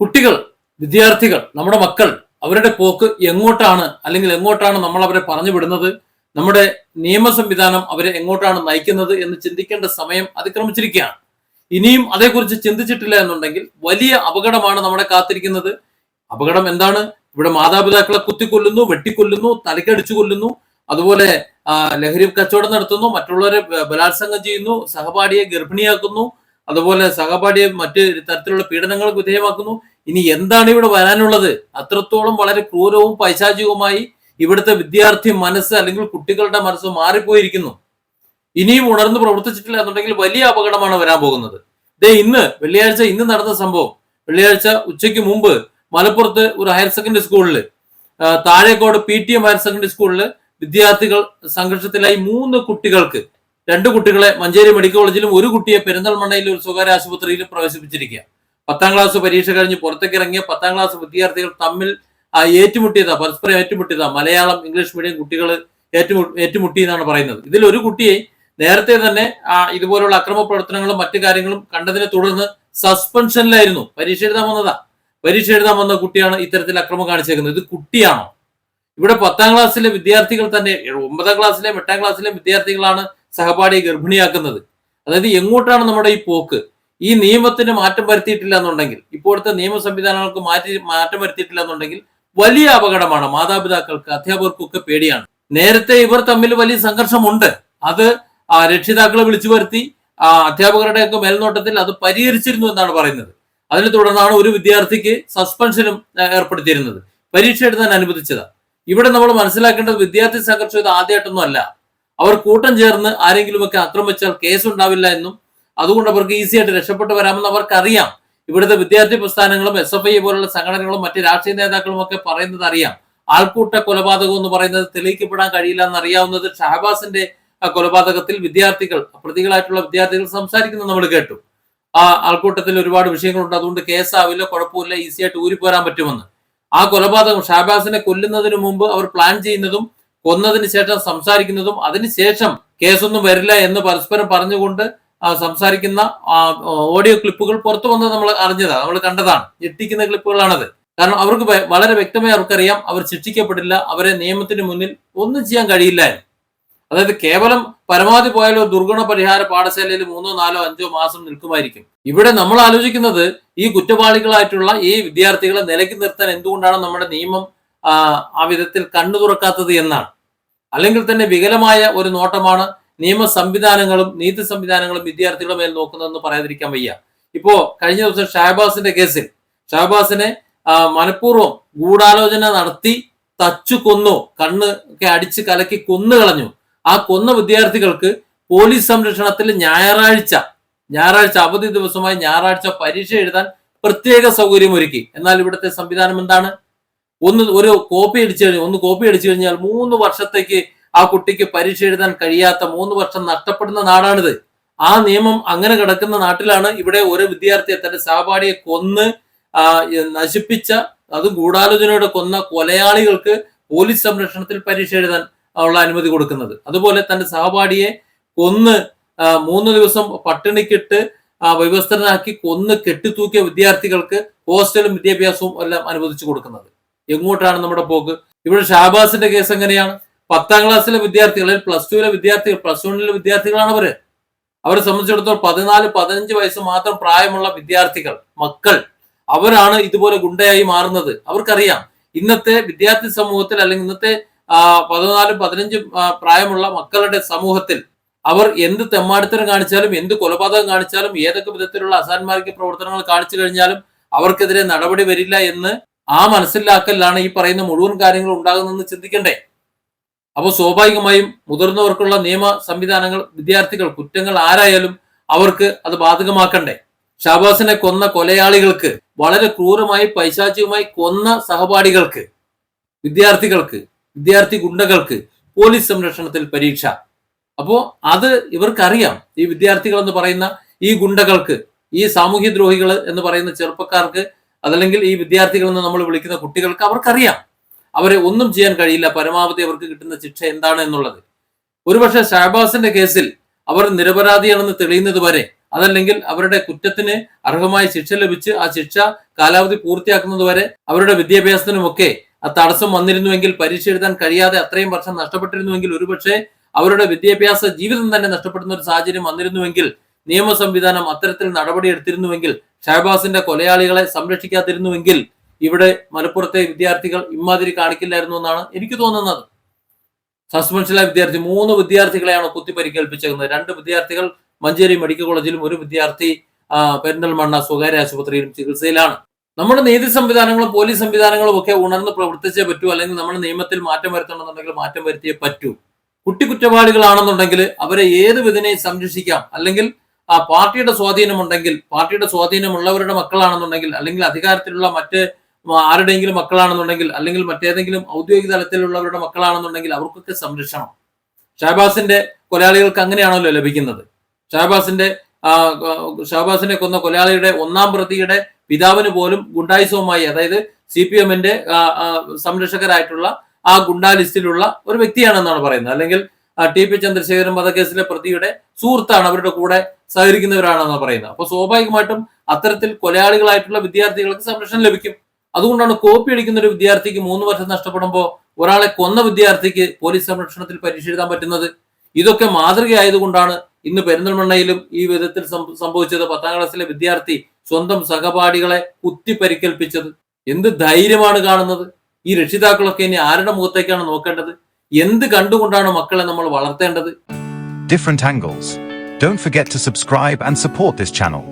കുട്ടികൾ വിദ്യാർത്ഥികൾ നമ്മുടെ മക്കൾ അവരുടെ പോക്ക് എങ്ങോട്ടാണ്? അല്ലെങ്കിൽ എങ്ങോട്ടാണ് നമ്മൾ അവരെ പറഞ്ഞു വിടുന്നത്? നമ്മുടെ നിയമ സംവിധാനം അവരെ എങ്ങോട്ടാണ് നയിക്കുന്നത് എന്ന് ചിന്തിക്കേണ്ട സമയം അതിക്രമിച്ചിരിക്കുകയാണ്. ഇനിയും അതേക്കുറിച്ച് ചിന്തിച്ചിട്ടില്ല എന്നുണ്ടെങ്കിൽ വലിയ അപകടമാണ് നമ്മളെ കാത്തിരിക്കുന്നത്. അപകടം എന്താണ്? ഇവിടെ മാതാപിതാക്കളെ കുത്തിക്കൊല്ലുന്നു വെട്ടിക്കൊല്ലുന്നു തലക്കടിച്ചു കൊല്ലുന്നു. അതുപോലെ ലഹരി കച്ചവടം നടത്തുന്നു മറ്റുള്ളവരെ ബലാത്സംഗം ചെയ്യുന്നു സഹപാഠിയെ ഗർഭിണിയാക്കുന്നു. അതുപോലെ സഹപാഠിയെ മറ്റ് തരത്തിലുള്ള പീഡനങ്ങൾക്ക് വിധേയമാക്കുന്നു. ഇനി എന്താണ് ഇവിടെ വരാനുള്ളത്? അത്രത്തോളം വളരെ ക്രൂരവും പൈശാചികവുമായി ഇവിടുത്തെ വിദ്യാർത്ഥി മനസ്സ് അല്ലെങ്കിൽ കുട്ടികളുടെ മനസ്സ് മാറിപ്പോയിരിക്കുന്നു. ഇനിയും ഉണർന്ന് പ്രവർത്തിച്ചിട്ടില്ല എന്നുണ്ടെങ്കിൽ വലിയ അപകടമാണ് വരാൻ പോകുന്നത്. ദേ ഇന്ന് വെള്ളിയാഴ്ച ഇന്ന് നടന്ന സംഭവം. വെള്ളിയാഴ്ച ഉച്ചയ്ക്ക് മുമ്പ് മലപ്പുറത്ത് ഒരു ഹയർ സെക്കൻഡറി സ്കൂളിൽ Thazhekode P T M higher secondary സ്കൂളിൽ വിദ്യാർത്ഥികൾ സംഘർഷത്തിലായി മൂന്ന് കുട്ടികൾക്ക് രണ്ട് കുട്ടികളെ മഞ്ചേരി മെഡിക്കൽ കോളേജിലും ഒരു കുട്ടിയെ പെരിന്തൽമണ്ണയിലെ ഒരു സ്വകാര്യ ആശുപത്രിയിലും പ്രവേശിപ്പിച്ചിരിക്കുക പത്താം ക്ലാസ് പരീക്ഷ കഴിഞ്ഞ് പുറത്തേക്ക് ഇറങ്ങിയ പത്താം ക്ലാസ് വിദ്യാർത്ഥികൾ തമ്മിൽ ഏറ്റുമുട്ടിയതാ പരസ്പരം ഏറ്റുമുട്ടിയതാ മലയാളം ഇംഗ്ലീഷ് മീഡിയം കുട്ടികൾ ഏറ്റുമു ഏറ്റുമുട്ടി എന്നാണ് പറയുന്നത്. ഇതിൽ ഒരു കുട്ടിയെ നേരത്തെ തന്നെ ഇതുപോലുള്ള അക്രമ പ്രവർത്തനങ്ങളും മറ്റു കാര്യങ്ങളും കണ്ടതിനെ തുടർന്ന് സസ്പെൻഷനിലായിരുന്നു പരീക്ഷ എഴുതാൻ വന്നതാ. പരീക്ഷ എഴുതാൻ വന്ന കുട്ടിയാണ് ഇത്തരത്തിൽ അക്രമം കാണിച്ചേക്കുന്നത്. ഇത് കുട്ടിയാണോ? ഇവിടെ പത്താം ക്ലാസ്സിലെ വിദ്യാർത്ഥികൾ തന്നെ ഒമ്പതാം ക്ലാസ്സിലെയും എട്ടാം ക്ലാസ്സിലെയും വിദ്യാർത്ഥികളാണ് സഹപാഠിയെ ഗർഭിണിയാക്കുന്നത്. അതായത് എങ്ങോട്ടാണ് നമ്മുടെ ഈ പോക്ക്? ഈ നിയമത്തിന് മാറ്റം വരുത്തിയിട്ടില്ല എന്നുണ്ടെങ്കിൽ ഇപ്പോഴത്തെ നിയമ സംവിധാനങ്ങൾക്ക് മാറ്റി മാറ്റം വരുത്തിയിട്ടില്ല എന്നുണ്ടെങ്കിൽ വലിയ അപകടമാണ്. മാതാപിതാക്കൾക്ക് അധ്യാപകർക്കൊക്കെ പേടിയാണ്. നേരത്തെ ഇവർ തമ്മിൽ വലിയ സംഘർഷമുണ്ട്. അത് രക്ഷിതാക്കളെ വിളിച്ചു വരുത്തി ആ, അധ്യാപകരുടെയൊക്കെ മേൽനോട്ടത്തിൽ അത് പരിഹരിച്ചിരുന്നു എന്നാണ് പറയുന്നത്. അതിനെ തുടർന്നാണ് ഒരു വിദ്യാർത്ഥിക്ക് സസ്പെൻഷനും ഏർപ്പെടുത്തിയിരുന്നത്. പരീക്ഷ എഴുതാൻ അനുവദിച്ചത്. ഇവിടെ നമ്മൾ മനസ്സിലാക്കേണ്ടത് വിദ്യാർത്ഥി സംഘർഷം ഇത് ആദ്യമായിട്ടൊന്നും അല്ല അവർ കൂട്ടം ചേർന്ന് ആരെങ്കിലുമൊക്കെ ആക്രമിച്ചാൽ കേസ് ഉണ്ടാവില്ല എന്നും അതുകൊണ്ട് അവർക്ക് ഈസി ആയിട്ട് രക്ഷപ്പെട്ടു വരാമെന്ന് അവർക്കറിയാം. ഇവിടുത്തെ വിദ്യാർത്ഥി പ്രസ്ഥാനങ്ങളും എസ് എഫ് ഐ പോലുള്ള സംഘടനകളും മറ്റ് രാഷ്ട്രീയ നേതാക്കളും ഒക്കെ പറയുന്നത് അറിയാം. ആൾക്കൂട്ട കൊലപാതകം എന്ന് പറയുന്നത് തെളിയിക്കപ്പെടാൻ കഴിയില്ല എന്ന് അറിയാവുന്നത് ഷഹബാസിന്റെ കൊലപാതകത്തിൽ വിദ്യാർത്ഥികൾ പ്രതികളായിട്ടുള്ള വിദ്യാർത്ഥികൾ സംസാരിക്കുന്നത് നമ്മൾ കേട്ടു. ആ ആൾക്കൂട്ടത്തിൽ ഒരുപാട് വിഷയങ്ങളുണ്ട്. അതുകൊണ്ട് കേസാവില്ല കുഴപ്പമില്ല ഈസി ആയിട്ട് ഊരിപ്പോരാൻ പറ്റുമെന്ന്. ആ കൊലപാതകം ഷഹബാസിനെ കൊല്ലുന്നതിന് മുമ്പ് അവർ പ്ലാൻ ചെയ്യുന്നതും കൊന്നതിന് ശേഷം സംസാരിക്കുന്നതും അതിനുശേഷം കേസൊന്നും വരില്ല എന്ന് പരസ്പരം പറഞ്ഞുകൊണ്ട് സംസാരിക്കുന്ന ഓഡിയോ ക്ലിപ്പുകൾ പുറത്തു വന്നത് നമ്മൾ അറിഞ്ഞതാണ് നമ്മൾ കണ്ടതാണ്. ഞെട്ടിക്കുന്ന ക്ലിപ്പുകളാണത്. കാരണം അവർക്ക് വളരെ വ്യക്തമായി അവർക്കറിയാം അവർ ശിക്ഷിക്കപ്പെടില്ല അവരെ നിയമത്തിന് മുന്നിൽ ഒന്നും ചെയ്യാൻ കഴിയില്ല അതായത് കേവലം പരമാവധി പോയാലോ ദുർഗുണ പരിഹാര പാഠശാലയിൽ മൂന്നോ നാലോ അഞ്ചോ മാസം നിൽക്കുമായിരിക്കും. ഇവിടെ നമ്മൾ ആലോചിക്കുന്നത് ഈ കുറ്റവാളികളായിട്ടുള്ള ഈ വിദ്യാർത്ഥികളെ നിലയ്ക്ക് നിർത്താൻ എന്തുകൊണ്ടാണ് നമ്മുടെ നിയമം ആ, വിധത്തിൽ കണ്ണു തുറക്കാത്തത് എന്നാണ്. അല്ലെങ്കിൽ തന്നെ വികലമായ ഒരു നോട്ടമാണ് നിയമ സംവിധാനങ്ങളും നീതി സംവിധാനങ്ങളും വിദ്യാർത്ഥികളുടെ മേൽ നോക്കുന്നതെന്ന് പറയാതിരിക്കാൻ വയ്യ. ഇപ്പോ കഴിഞ്ഞ ദിവസം ഷഹബാസിന്റെ കേസിൽ ഷഹബാസിനെ മനഃപൂർവം ഗൂഢാലോചന നടത്തി തച്ചു കൊന്നു കണ്ണ് ഒക്കെ അടിച്ച് കലക്കി കൊന്നു കളഞ്ഞു. ആ കൊന്ന വിദ്യാർത്ഥികൾക്ക് പോലീസ് സംരക്ഷണത്തിൽ ഞായറാഴ്ച ഞായറാഴ്ച അവധി ദിവസമായി ഞായറാഴ്ച പരീക്ഷ എഴുതാൻ പ്രത്യേക സൗകര്യം ഒരുക്കി. എന്നാൽ ഇവിടുത്തെ സംവിധാനം എന്താണ്? ഒന്ന് ഒരു കോപ്പി അടിച്ചു കഴിഞ്ഞാൽ ഒന്ന് കോപ്പി അടിച്ചു കഴിഞ്ഞാൽ മൂന്ന് വർഷത്തേക്ക് ആ കുട്ടിക്ക് പരീക്ഷ എഴുതാൻ കഴിയാത്ത മൂന്ന് വർഷം നഷ്ടപ്പെടുന്ന നാടാണിത്. ആ നിയമം അങ്ങനെ കിടക്കുന്ന നാട്ടിലാണ് ഇവിടെ ഒരു വിദ്യാർത്ഥിയെ തന്റെ സഹപാഠിയെ കൊന്ന് നശിപ്പിച്ച അത് ഗൂഢാലോചനയോടെ കൊന്ന കൊലയാളികൾക്ക് പോലീസ് സംരക്ഷണത്തിൽ പരീക്ഷ എഴുതാൻ ഉള്ള അനുമതി കൊടുക്കുന്നത്. അതുപോലെ തന്റെ സഹപാഠിയെ കൊന്ന് മൂന്ന് ദിവസം പട്ടിണിക്കിട്ട് വ്യവസ്ഥനാക്കി കൊന്ന് കെട്ടിത്തൂക്കിയ വിദ്യാർത്ഥികൾക്ക് ഹോസ്റ്റലും വിദ്യാഭ്യാസവും എല്ലാം അനുവദിച്ചു കൊടുക്കുന്നത്. എങ്ങോട്ടാണ് നമ്മുടെ പോക്ക്? ഇവിടെ ഷാബാസിന്റെ കേസ് എങ്ങനെയാണ്? പത്താം ക്ലാസ്സിലെ വിദ്യാർത്ഥികൾ പ്ലസ് ടുവിലെ വിദ്യാർത്ഥികൾ പ്ലസ് വണ്ണിലെ വിദ്യാർത്ഥികളാണ് അവർ. അവരെ സംബന്ധിച്ചിടത്തോളം പതിനാല് പതിനഞ്ച് വയസ്സ് മാത്രം പ്രായമുള്ള വിദ്യാർത്ഥികൾ മക്കൾ അവരാണ് ഇതുപോലെ ഗുണ്ടയായി മാറുന്നത്. അവർക്കറിയാം. ഇന്നത്തെ വിദ്യാർത്ഥി സമൂഹത്തിൽ അല്ലെങ്കിൽ ഇന്നത്തെ പതിനാലും പതിനഞ്ചും പ്രായമുള്ള മക്കളുടെ സമൂഹത്തിൽ അവർ എന്ത് തെമ്മാടിത്തരം കാണിച്ചാലും എന്ത് കൊലപാതകം കാണിച്ചാലും ഏതൊക്കെ വിധത്തിലുള്ള അസാൻമാർഗ പ്രവർത്തനങ്ങൾ കാണിച്ചു കഴിഞ്ഞാലും അവർക്കെതിരെ നടപടി വരില്ല എന്ന് ആ മനസ്സിലാക്കലാണ് ഈ പറയുന്ന മുഴുവൻ കാര്യങ്ങൾ ഉണ്ടാകുന്നതെന്ന് ചിന്തിക്കണ്ടേ? അപ്പോൾ സ്വാഭാവികമായും മുതിർന്നവർക്കുള്ള നിയമ സംവിധാനങ്ങൾ വിദ്യാർത്ഥികൾ കുറ്റങ്ങൾ ആരായാലും അവർക്ക് അത് ബാധകമാക്കണ്ടേ. ഷാബാസിനെ കൊന്ന കൊലയാളികൾക്ക് വളരെ ക്രൂരമായി പൈശാചികമായി കൊന്ന സഹപാഠികൾക്ക് വിദ്യാർത്ഥികൾക്ക് വിദ്യാർത്ഥി ഗുണ്ടകൾക്ക് പോലീസ് സംരക്ഷണത്തിൽ പരീക്ഷ. അപ്പോൾ അത് ഇവർക്കറിയാം. ഈ വിദ്യാർത്ഥികൾ എന്ന് പറയുന്ന ഈ ഗുണ്ടകൾക്ക് ഈ സാമൂഹ്യ ദ്രോഹികൾ എന്ന് പറയുന്ന ചെറുപ്പക്കാർക്ക് അതല്ലെങ്കിൽ ഈ വിദ്യാർത്ഥികൾ എന്ന് നമ്മൾ വിളിക്കുന്ന കുട്ടികൾക്ക് അവർക്കറിയാം. അവരെ ഒന്നും ചെയ്യാൻ കഴിയില്ല. പരമാവധി അവർക്ക് കിട്ടുന്ന ശിക്ഷ എന്താണ് എന്നുള്ളത്. ഒരുപക്ഷെ ഷഹബാസിന്റെ കേസിൽ അവർ നിരപരാധിയാണെന്ന് തെളിയുന്നത് വരെ അതല്ലെങ്കിൽ അവരുടെ കുറ്റത്തിന് അർഹമായ ശിക്ഷ ലഭിച്ച് ആ ശിക്ഷ കാലാവധി പൂർത്തിയാക്കുന്നത് വരെ അവരുടെ വിദ്യാഭ്യാസത്തിനുമൊക്കെ ആ തടസ്സം വന്നിരുന്നുവെങ്കിൽ പരീക്ഷ എഴുതാൻ കഴിയാതെ അത്രയും വർഷം നഷ്ടപ്പെട്ടിരുന്നുവെങ്കിൽ ഒരുപക്ഷെ അവരുടെ വിദ്യാഭ്യാസ ജീവിതം തന്നെ നഷ്ടപ്പെടുന്ന ഒരു സാഹചര്യം വന്നിരുന്നുവെങ്കിൽ നിയമ സംവിധാനം അത്തരത്തിൽ നടപടി എടുത്തിരുന്നുവെങ്കിൽ ഷഹബാസിന്റെ കൊലയാളികളെ സംരക്ഷിക്കാതിരുന്നുവെങ്കിൽ ഇവിടെ മലപ്പുറത്തെ വിദ്യാർത്ഥികൾ ഇമാതിരി കാണിക്കില്ലായിരുന്നു എന്നാണ് എനിക്ക് തോന്നുന്നത്. സസ്പെൻഷനിലെ വിദ്യാർത്ഥി മൂന്ന് വിദ്യാർത്ഥികളെയാണ് കുത്തി പരിക്കേൽപ്പിച്ചേക്കുന്നത് രണ്ട് വിദ്യാർത്ഥികൾ മഞ്ചേരി മെഡിക്കൽ കോളേജിലും ഒരു വിദ്യാർത്ഥി പെരിന്തൽമണ്ണ സ്വകാര്യ ആശുപത്രിയിലും ചികിത്സയിലാണ്. നമ്മുടെ നീതി സംവിധാനങ്ങളും പോലീസ് സംവിധാനങ്ങളും ഒക്കെ ഉണർന്ന് പ്രവർത്തിച്ചേ പറ്റൂ അല്ലെങ്കിൽ നമ്മുടെ നിയമത്തിൽ മാറ്റം വരുത്തണമെന്നുണ്ടെങ്കിൽ മാറ്റം വരുത്തിയേ പറ്റൂ. കുട്ടി കുറ്റവാളികളാണെന്നുണ്ടെങ്കിൽ അവരെ ഏത് വിധനെയും സംരക്ഷിക്കാം. അല്ലെങ്കിൽ ആ പാർട്ടിയുടെ സ്വാധീനമുണ്ടെങ്കിൽ പാർട്ടിയുടെ സ്വാധീനമുള്ളവരുടെ മക്കളാണെന്നുണ്ടെങ്കിൽ അല്ലെങ്കിൽ അധികാരത്തിലുള്ള മറ്റ് ആരുടെയെങ്കിലും മക്കളാണെന്നുണ്ടെങ്കിൽ അല്ലെങ്കിൽ മറ്റേതെങ്കിലും ഔദ്യോഗിക തലത്തിലുള്ളവരുടെ മക്കളാണെന്നുണ്ടെങ്കിൽ അവർക്കൊക്കെ സംരക്ഷണം. ഷഹബാസിന്റെ കൊലയാളികൾക്ക് അങ്ങനെയാണല്ലോ ലഭിക്കുന്നത്. ഷഹബാസിന്റെ ഷഹബാസിനെ കൊന്ന കൊലയാളിയുടെ ഒന്നാം പ്രതിയുടെ പിതാവിന് പോലും ഗുണ്ടായുസവുമായി അതായത് സി പി എമ്മിന്റെ സംരക്ഷകരായിട്ടുള്ള ആ ഗുണ്ടാ ലിസ്റ്റിലുള്ള ഒരു വ്യക്തിയാണെന്നാണ് പറയുന്നത്. അല്ലെങ്കിൽ ടി പി ചന്ദ്രശേഖരൻ വധക്കേസിലെ പ്രതിയുടെ സുഹൃത്താണ് അവരുടെ കൂടെ സഹകരിക്കുന്നവരാണെന്നാണ് പറയുന്നത്. അപ്പൊ സ്വാഭാവികമായിട്ടും അത്തരത്തിൽ കൊലയാളികളായിട്ടുള്ള വിദ്യാർത്ഥികൾക്ക് സംരക്ഷണം ലഭിക്കും. അതുകൊണ്ടാണ് കോപ്പി അടിക്കുന്ന ഒരു വിദ്യാർത്ഥിക്ക് മൂന്ന് വർഷം നഷ്ടപ്പെടുമ്പോൾ ഒരാളെ കൊന്ന വിദ്യാർത്ഥിക്ക് പോലീസ് സംരക്ഷണത്തിൽ പരീക്ഷ എഴുതാൻ പറ്റുന്നത്? ഇതൊക്കെ മാതൃകയായതുകൊണ്ടാണ് ഇന്ന് പെരിന്തൽമണ്ണയിലും ഈ വിധത്തിൽ സംഭവിച്ചത് പത്താം ക്ലാസ്സിലെ വിദ്യാർത്ഥി സ്വന്തം സഹപാഠികളെ കുത്തി പരിക്കേൽപ്പിച്ചത് എന്ത് ധൈര്യമാണ് കാണുന്നത്? ഈ രക്ഷിതാക്കളൊക്കെ ഇനി ആരുടെ മുഖത്തേക്കാണ് നോക്കേണ്ടത്? എന്ത് കണ്ടുകൊണ്ടാണ് മക്കളെ നമ്മൾ വളർത്തേണ്ടത്? Different angles. Don't forget to subscribe and support this channel.